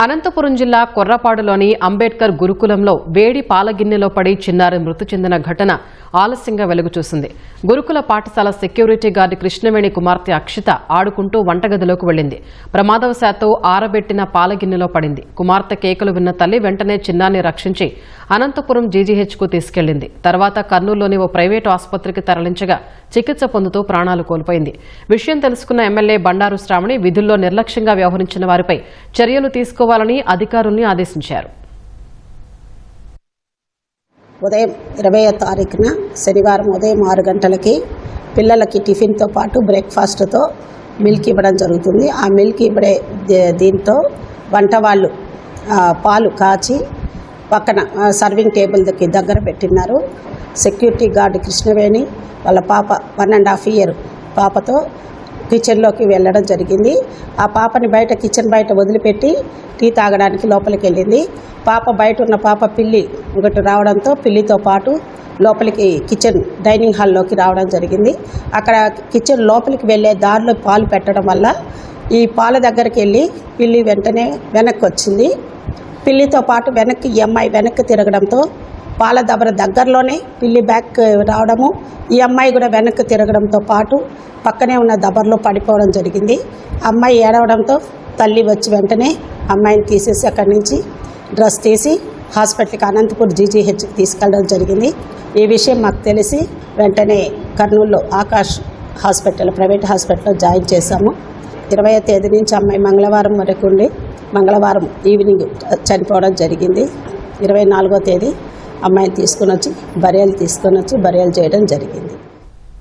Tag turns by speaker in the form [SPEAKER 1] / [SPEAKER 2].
[SPEAKER 1] అనంతపురం జిల్లా కొర్రపాడులోని అంబేద్కర్ గురుకులంలో వేడి పాలగిన్నెలో పడి చిన్నారి మృతి చెందిన ఘటన ఆలస్యంగా వెలుగు చూసింది. గురుకుల పాఠశాల సెక్యూరిటీ గార్డు కృష్ణవేణి కుమార్తె అక్షిత ఆడుకుంటూ వంటగదిలోకి వెళ్ళింది ప్రమాదవశాత్తు ఆరబెట్టిన పాలగిన్నెలో పడింది. కుమార్తె కేకలు విన్న తల్లి వెంటనే చిన్నాన్ని రక్షించి అనంతపురం జీజీహెచ్కు తీసుకెళ్ళింది తర్వాత కర్నూలులోని ఓ ప్రైవేటు ఆసుపత్రికి తరలించగా చికిత్స పొందుతూ ప్రాణాలు కోల్పోయింది. విషయం తెలుసుకున్న ఎమ్మెల్యే బండారు శ్రావణి విధుల్లో నిర్లక్ష్యంగా వ్యవహరించిన వారిపై చర్యలు తీసుకోవాలని అధికారుల్ని ఆదేశించారు.
[SPEAKER 2] ఉదయం ఇరవై తారీఖున శనివారం ఉదయం ఆరు గంటలకి పిల్లలకి టిఫిన్తో పాటు బ్రేక్ఫాస్ట్తో మిల్క్ ఇవ్వడం జరుగుతుంది. ఆ మిల్క్ ఇవ్వడే దే- దీంతో వంట వాళ్ళు పాలు కాచి పక్కన సర్వింగ్ టేబుల్కి దగ్గర పెట్టినారు సెక్యూరిటీ గార్డు కృష్ణవేణి వాళ్ళ పాప వన్ అండ్ హాఫ్ ఇయర్ పాపతో కిచెన్లోకి వెళ్ళడం జరిగింది. ఆ పాపని బయట కిచెన్ బయట వదిలిపెట్టి టీ తాగడానికి లోపలికి వెళ్ళింది. పాప బయట ఉన్న పాప పిల్లి ఒకటి రావడంతో పిల్లితో పాటు లోపలికి కిచెన్ డైనింగ్ హాల్లోకి రావడం జరిగింది. అక్కడ కిచెన్ లోపలికి వెళ్ళే దారిలో పాలు పెట్టడం వల్ల ఈ పాల దగ్గరికి వెళ్ళి పిల్లి వెంటనే వెనక్కి వచ్చింది. పిల్లితో పాటు వెనక్కి ఈ అమ్మాయి వెనక్కి తిరగడంతో పాల దబర దగ్గరలోనే పిల్లి బ్యాక్ రావడము ఈ అమ్మాయి కూడా వెనక్కి తిరగడంతో పాటు పక్కనే ఉన్న దబర్లో పడిపోవడం జరిగింది. అమ్మాయి ఏడవడంతో తల్లి వచ్చి వెంటనే అమ్మాయిని తీసేసి అక్కడి నుంచి డ్రెస్ తీసి హాస్పిటల్కి అనంతపూర్ జీజీహెచ్కి తీసుకెళ్ళడం జరిగింది. ఈ విషయం మాకు తెలిసి వెంటనే కర్నూలులో ఆకాష్ హాస్పిటల్ ప్రైవేట్ హాస్పిటల్లో జాయిన్ చేశాము. ఇరవై తేదీ నుంచి అమ్మాయి మంగళవారం వరకు ఉండి మంగళవారం ఈవినింగ్ చనిపోవడం జరిగింది. ఇరవై నాలుగో తేదీ అమ్మాయిని తీసుకొని వచ్చి బరియలు తీసుకొని వచ్చి బరియలు చేయడం జరిగింది.